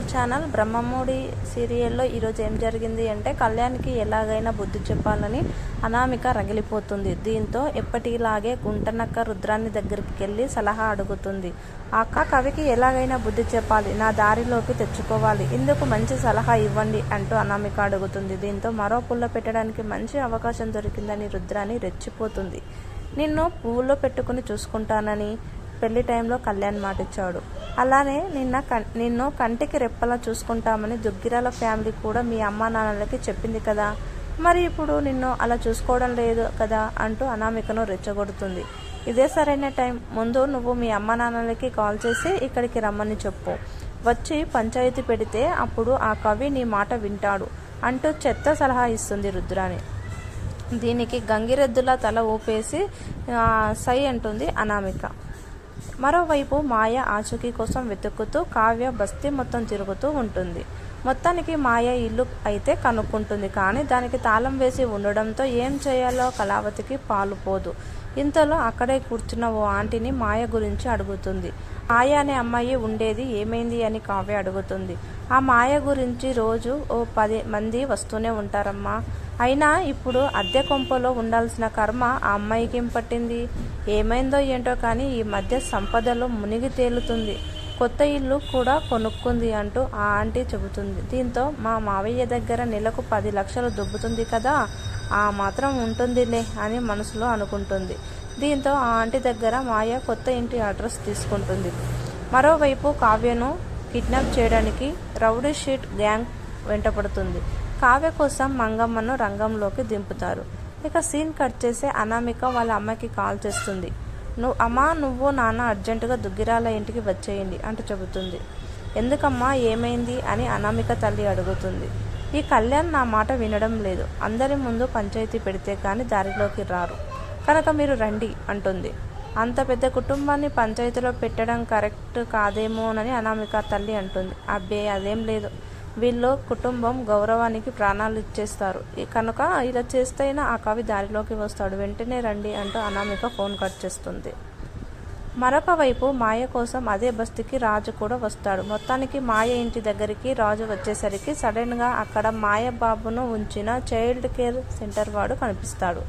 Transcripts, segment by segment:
Our channel Brahmamudi సీరియల్లో ఈరోజు ఏం జరిగింది అంటే కళ్యాణ్కి ఎలాగైనా బుద్ధి చెప్పాలని అనామిక రగిలిపోతుంది. దీంతో ఎప్పటిలాగే గుంటనక్క రుద్రాన్ని దగ్గరికి వెళ్ళి సలహా అడుగుతుంది. అక్క కవికి ఎలాగైనా బుద్ధి చెప్పాలి నా దారిలోకి తెచ్చుకోవాలి ఇందుకు మంచి సలహా ఇవ్వండి అంటూ అనామిక అడుగుతుంది. దీంతో మరో పుల్ల పెట్టడానికి మంచి అవకాశం దొరికిందని రుద్రాని రెచ్చిపోతుంది. నిన్ను పువ్వులో పెట్టుకుని చూసుకుంటానని పెళ్ళి టైంలో కళ్యాణ్ మాటిచ్చాడు. అలానే నిన్న నిన్ను కంటికి రెప్పలా చూసుకుంటామని దుగ్గిరాల ఫ్యామిలీ కూడా మీ అమ్మా నాన్నలకి చెప్పింది కదా. మరి ఇప్పుడు నిన్ను అలా చూసుకోవడం లేదు కదా అంటూ అనామికను రెచ్చగొడుతుంది. ఇదే సరైన టైం. ముందు నువ్వు మీ అమ్మా నాన్నలకి కాల్ చేసి ఇక్కడికి రమ్మని చెప్పు. వచ్చి పంచాయతీ పెడితే అప్పుడు ఆ కవి నీ మాట వింటాడు అంటూ చెత్త సలహా ఇస్తుంది రుద్రాని దీనికి గంగిరెద్దులా తల ఊపేసి సై అంటుంది అనామిక. మరోవైపు మాయ ఆచూకీ కోసం వెతుకుతూ కావ్య బస్తీ మొత్తం తిరుగుతూ ఉంటుంది. మొత్తానికి మాయ ఇల్లు అయితే కనుక్కుంటుంది. కానీ దానికి తాళం వేసి ఉండడంతో ఏం చేయాలో కళావతికి పాలుపోదు ఇంతలో అక్కడే కూర్చున్న ఓ ఆంటీని మాయ గురించి అడుగుతుంది. మాయ అనే అమ్మాయి ఉండేది ఏమైంది అని కావ్య అడుగుతుంది. ఆ మాయ గురించి రోజు ఓ పది మంది వస్తూనే ఉంటారమ్మా. అయినా ఇప్పుడు అద్దె కొంపలో ఉండాల్సిన కర్మ ఆ అమ్మాయికి ఏం పట్టింది. ఏమైందో ఏంటో కానీ ఈ మధ్య సంపదలో మునిగి తేలుతుంది. కొత్త ఇల్లు కూడా కొనుక్కుంది అంటూ ఆ ఆంటీ చెబుతుంది. దీంతో మా మావయ్య దగ్గర నెలకు పది లక్షలు దుబ్బుతుంది కదా ఆ మాత్రం ఉంటుందిలే అని మనసులో అనుకుంటుంది. దీంతో ఆ ఆంటీ దగ్గర మాయ కొత్త ఇంటి అడ్రస్ తీసుకుంటుంది. మరోవైపు కావ్యను కిడ్నాప్ చేయడానికి రౌడీ షీట్ గ్యాంగ్ వెంటపడుతుంది. కావ్య కోసం మంగమ్మను రంగంలోకి దింపుతారు. ఇక సీన్ కట్ చేసే అనామిక వాళ్ళ అమ్మకి కాల్ చేస్తుంది. నువ్వు అమ్మా నువ్వు నాన్న అర్జెంటుగా దుగ్గిరాల ఇంటికి వచ్చేయండి అంటూ చెబుతుంది. ఎందుకమ్మా ఏమైంది? అని అనామిక తల్లి అడుగుతుంది. ఈ కళ్యాణ్ నా మాట వినడం లేదు. అందరి ముందు పంచాయతీ పెడితే కానీ దారిలోకి రారు. కనుక మీరు రండి అంటుంది. అంత పెద్ద కుటుంబాన్ని పంచాయతీలో పెట్టడం కరెక్ట్ కాదేమోనని అనామిక తల్లి అంటుంది. అబ్బే అదేం లేదు. వీళ్ళు కుటుంబం గౌరవానికి ప్రాణాలు ఇచ్చేస్తారు. కనుక ఇలా చేస్తేనే ఆ కవి దారిలోకి వస్తాడు. వెంటనే రండి అంటూ అనామిక ఫోన్ కట్ చేస్తుంది. మరొక వైపు మాయ కోసం అదే బస్తీకి రాజు కూడా వస్తాడు. మొత్తానికి మాయ ఇంటి దగ్గరికి రాజు వచ్చేసరికి సడన్గా అక్కడ మాయ బాబును ఉంచిన చైల్డ్ కేర్ సెంటర్ వాడు కనిపిస్తాడు.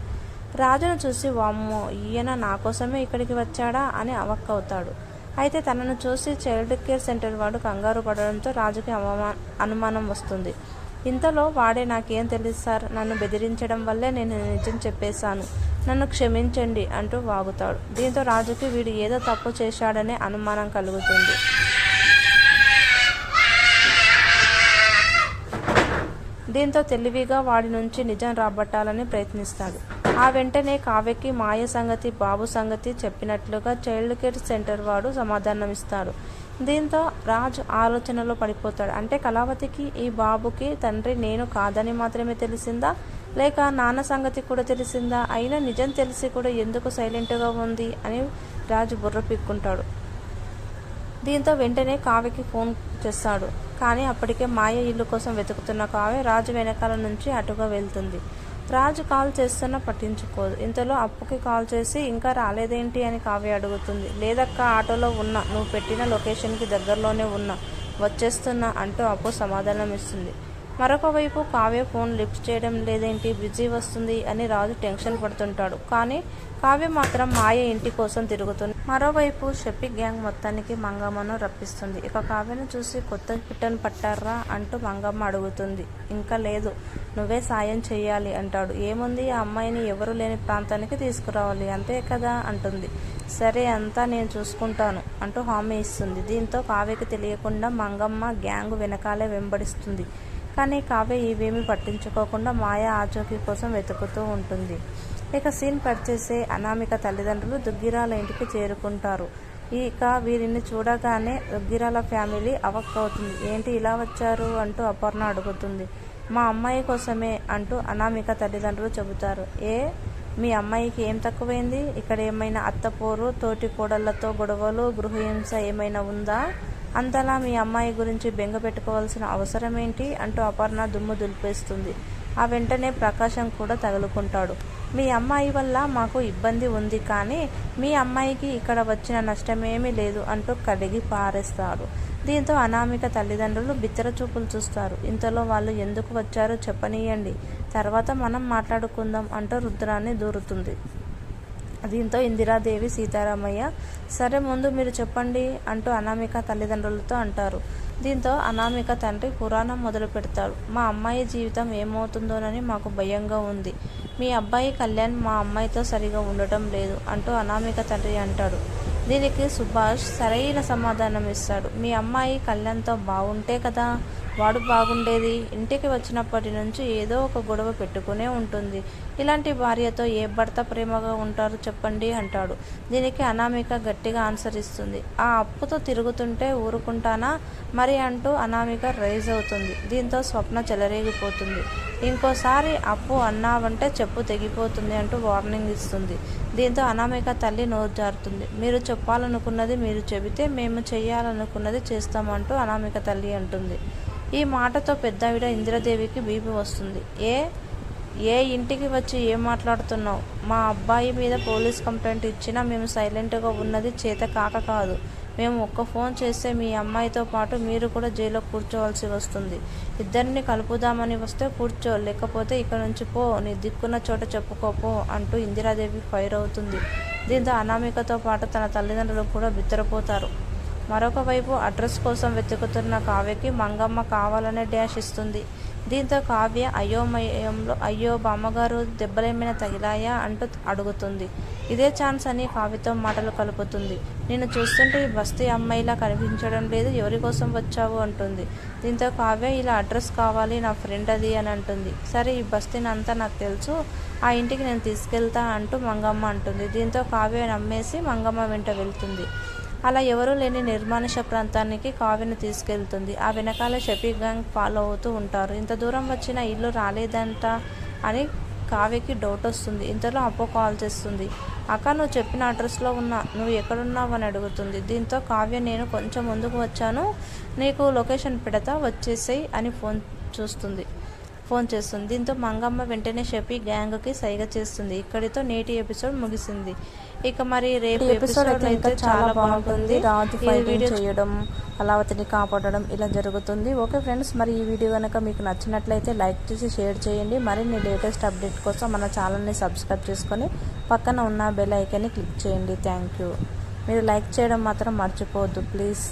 రాజును చూసి వామ్మో ఈయన నా కోసమే ఇక్కడికి వచ్చాడా? అని అవక్కవుతాడు. అయితే తనను చూసి చైల్డ్ కేర్ సెంటర్ వాడు కంగారు పడడంతో రాజుకి అవమా అనుమానం వస్తుంది. ఇంతలో వాడే నాకేం తెలుసు సార్. నన్ను బెదిరించడం వల్లే నేను నిజం చెప్పేశాను. నన్ను క్షమించండి అంటూ వాగుతాడు. దీంతో రాజుకి వీడు ఏదో తప్పు చేశాడనే అనుమానం కలుగుతుంది. దీంతో తెలివిగా వాడి నుంచి నిజం రాబట్టాలని ప్రయత్నిస్తాడు. ఆ వెంటనే కావ్యకి మాయ సంగతి బాబు సంగతి చెప్పినట్లుగా చైల్డ్ కేర్ సెంటర్ వాడు సమాధానమిస్తాడు. దీంతో రాజు ఆలోచనలో పడిపోతాడు. అంటే కళావతికి ఈ బాబుకి తండ్రి నేను కాదని మాత్రమే తెలిసిందా? లేక నాన్న సంగతి కూడా తెలిసిందా? అయినా నిజం తెలిసి కూడా ఎందుకు సైలెంట్గా ఉంది? అని రాజు బుర్ర పిక్కుంటాడు. దీంతో వెంటనే కావ్యకి ఫోన్ చేస్తాడు. కానీ అప్పటికే మాయ ఇల్లు కోసం వెతుకుతున్న కావ్య రాజు వెనకాల నుంచి అటుగా వెళ్తుంది. రాజు కాల్ చేస్తున్నా పట్టించుకోదు ఇంతలో అప్పుకి కాల్ చేసి ఇంకా రాలేదేంటి? అని కావ్య అడుగుతుంది. లేదక్క ఆటోలో ఉన్నా. నువ్వు పెట్టిన లొకేషన్కి దగ్గరలోనే ఉన్నా. వచ్చేస్తున్నా అంటూ అప్పు సమాధానం ఇస్తుంది మరొక వైపు కావ్య ఫోన్ లిఫ్ట్ చేయడం లేదేంటి? బిజీ వస్తుంది అని రాజు టెన్షన్ పడుతుంటాడు. కానీ కావ్య మాత్రం మాయ ఇంటి కోసం తిరుగుతుంది. మరోవైపు షెప్పి గ్యాంగ్ మొత్తానికి మంగమ్మను రప్పిస్తుంది. ఇక కావ్యను చూసి కొత్త పిట్టను పట్టారా అంటూ మంగమ్మ అడుగుతుంది. ఇంకా లేదు నువ్వే సాయం చేయాలి అంటాడు. ఏముంది? ఆ అమ్మాయిని ఎవరు లేని ప్రాంతానికి తీసుకురావాలి. అంతే కదా అంటుంది. సరే అంతా నేను చూసుకుంటాను అంటూ హామీ ఇస్తుంది. దీంతో కావ్యకి తెలియకుండా మంగమ్మ గ్యాంగ్ వెనకాలే వెంబడిస్తుంది. కానీ కావ్య ఇవేమీ పట్టించుకోకుండా మాయ ఆచూకీ కోసం వెతుకుతూ ఉంటుంది. ఇక సీన్ కట్ చేసే అనామిక తల్లిదండ్రులు దుగ్గిరాల ఇంటికి చేరుకుంటారు. ఇక వీరిని చూడగానే దుగ్గిరాల ఫ్యామిలీ అవక్కవుతుంది. ఏంటి ఇలా వచ్చారు? అంటూ అపర్ణ అడుగుతుంది. మా అమ్మాయి కోసమే అంటూ అనామిక తల్లిదండ్రులు చెబుతారు. ఏ? మీ అమ్మాయికి ఏం తక్కువైంది? ఇక్కడ ఏమైనా అత్తపోరు తోటి కోడళ్ళతో గొడవలు గృహహింస ఏమైనా ఉందా? అంతలా మీ అమ్మాయి గురించి బెంగ పెట్టుకోవాల్సిన అవసరం ఏంటి అంటూ అపర్ణ దుమ్ము దులిపేస్తుంది. ఆ వెంటనే ప్రకాశం కూడా తగులుకుంటాడు. మీ అమ్మాయి వల్ల మాకు ఇబ్బంది ఉంది కానీ మీ అమ్మాయికి ఇక్కడ వచ్చిన నష్టమేమీ లేదు అంటూ కడిగి పారేస్తాడు దీంతో అనామిక తల్లిదండ్రులు బిత్తర చూపులు చూస్తారు. ఇంతలో వాళ్ళు ఎందుకు వచ్చారో చెప్పనీయండి. తర్వాత మనం మాట్లాడుకుందాం అంటూ రుద్రాన్ని దూరుతుంది. దీంతో ఇందిరాదేవి సీతారామయ్య సరే ముందు మీరు చెప్పండి అంటూ అనామిక తల్లిదండ్రులతో అంటారు. దీంతో అనామిక తండ్రి పురాణం మొదలు పెడతాడు. మా అమ్మాయి జీవితం ఏమవుతుందోనని మాకు భయంగా ఉంది. మీ అబ్బాయి కళ్యాణ్ మా అమ్మాయితో సరిగా ఉండటం లేదు అంటూ అనామిక తండ్రి అంటాడు. దీనికి సుభాష్ సరైన సమాధానం ఇస్తాడు మీ అమ్మాయి కళ్యాణ్తో బాగుంటే కదా వాడు బాగుండేది. ఇంటికి వచ్చినప్పటి నుంచి ఏదో ఒక గొడవ పెట్టుకునే ఉంటుంది. ఇలాంటి భార్యతో ఏ భర్త ప్రేమగా ఉంటారు చెప్పండి అంటాడు. దీనికి అనామిక గట్టిగా ఆన్సర్ ఇస్తుంది. ఆ అప్పుతో తిరుగుతుంటే ఊరుకుంటానా? మరి అంటూ అనామిక రైజ్ అవుతుంది. దీంతో స్వప్న చెలరేగిపోతుంది. ఇంకోసారి అప్పు అన్నావంటే చెప్పు తెగిపోతుంది అంటూ వార్నింగ్ ఇస్తుంది. దీంతో అనామిక తల్లి నోరు జారుతుంది. మీరు చెప్పాలనుకున్నది మీరు చెబితే మేము చేయాలనుకున్నది చేస్తామంటూ అనామిక తల్లి అంటుంది. ఈ మాటతో పెద్దావిడ ఇందిరాదేవికి బీపీ వస్తుంది. ఏ? ఏ ఇంటికి వచ్చి ఏం మాట్లాడుతున్నావు? మా అబ్బాయి మీద పోలీస్ కంప్లైంట్ ఇచ్చినా మేము సైలెంట్గా ఉన్నది చేత కాక కాదు. మేము ఒక్క ఫోన్ చేస్తే మీ అమ్మాయితో పాటు మీరు కూడా జైల్లో కూర్చోవలసి వస్తుంది. ఇద్దరిని కలుపుదామని వస్తే కూర్చో లేకపోతే ఇక్కడ నుంచి పో నీ దిక్కున్న చోట చెప్పుకోపో అంటూ ఇందిరాదేవి ఫైర్ అవుతుంది. దీంతో అనామికతో పాటు తన తల్లిదండ్రులు కూడా బిత్తరపోతారు. మరొక వైపు అడ్రస్ కోసం వెతుకుతున్న కావ్యకి మంగమ్మ కావాలనే డ్యాష్ ఇస్తుంది. దీంతో కావ్య అయోమయంలో అయ్యో బామ్మగారు దెబ్బలేమైనా తగిలాయా? అంటూ అడుగుతుంది. ఇదే ఛాన్స్ అని కావ్యతో మాటలు కలుపుతుంది. నేను చూస్తుంటే ఈ బస్తీ అమ్మాయిలా కనిపించడం లేదు ఎవరి కోసం వచ్చావు? అంటుంది. దీంతో కావ్య ఇలా అడ్రస్ కావాలి నా ఫ్రెండ్ అది అని అంటుంది. సరే ఈ బస్తీని అంతా నాకు తెలుసు ఆ ఇంటికి నేను తీసుకెళ్తా అంటూ మంగమ్మ అంటుంది. దీంతో కావ్య నమ్మేసి మంగమ్మ వెంట వెళ్తుంది. అలా ఎవరూ లేని నిర్మానుష ప్రాంతానికి కావ్యను తీసుకెళ్తుంది. ఆ వెనకాల షఫీ గ్యాంగ్ ఫాలో అవుతూ ఉంటారు. ఇంత దూరం వచ్చిన ఇల్లు రాలేదంట అని కావ్యకి డౌట్ వస్తుంది. ఇంతలో అప్పో కాల్ చేస్తుంది. అక్క నువ్వు చెప్పిన అడ్రస్లో ఉన్నా నువ్వు ఎక్కడున్నావు అని అడుగుతుంది. దీంతో కావ్య నేను కొంచెం ముందుకు వచ్చాను. నీకు లొకేషన్ పెడతా వచ్చేసేయి అని ఫోన్ చూస్తుంది. ఫోన్ చేస్తుంది. దీంతో మంగమ్మ వెంటనే షఫీ గ్యాంగ్కి సైగ చేస్తుంది. ఇక్కడితో నేటి ఎపిసోడ్ ముగిసింది. ఇక మరి రేపు ఎపిసోడ్ అయితే ఇంకా చాలా బాగుంటుంది. రాజు ఫైటింగ్ వీడియో చేయడం కళావతిని కాపాడడం ఇలా జరుగుతుంది. ఓకే ఫ్రెండ్స్ మరి ఈ వీడియో కనుక మీకు నచ్చినట్లయితే లైక్ చేసి షేర్ చేయండి. మరిన్ని లేటెస్ట్ అప్డేట్ కోసం మన ఛానల్ని సబ్స్క్రైబ్ చేసుకొని పక్కన ఉన్న బెల్ ఐకాన్ని క్లిక్ చేయండి. Thank you. మీరు లైక్ చేయడం మాత్రం మర్చిపోవద్దు. ప్లీజ్.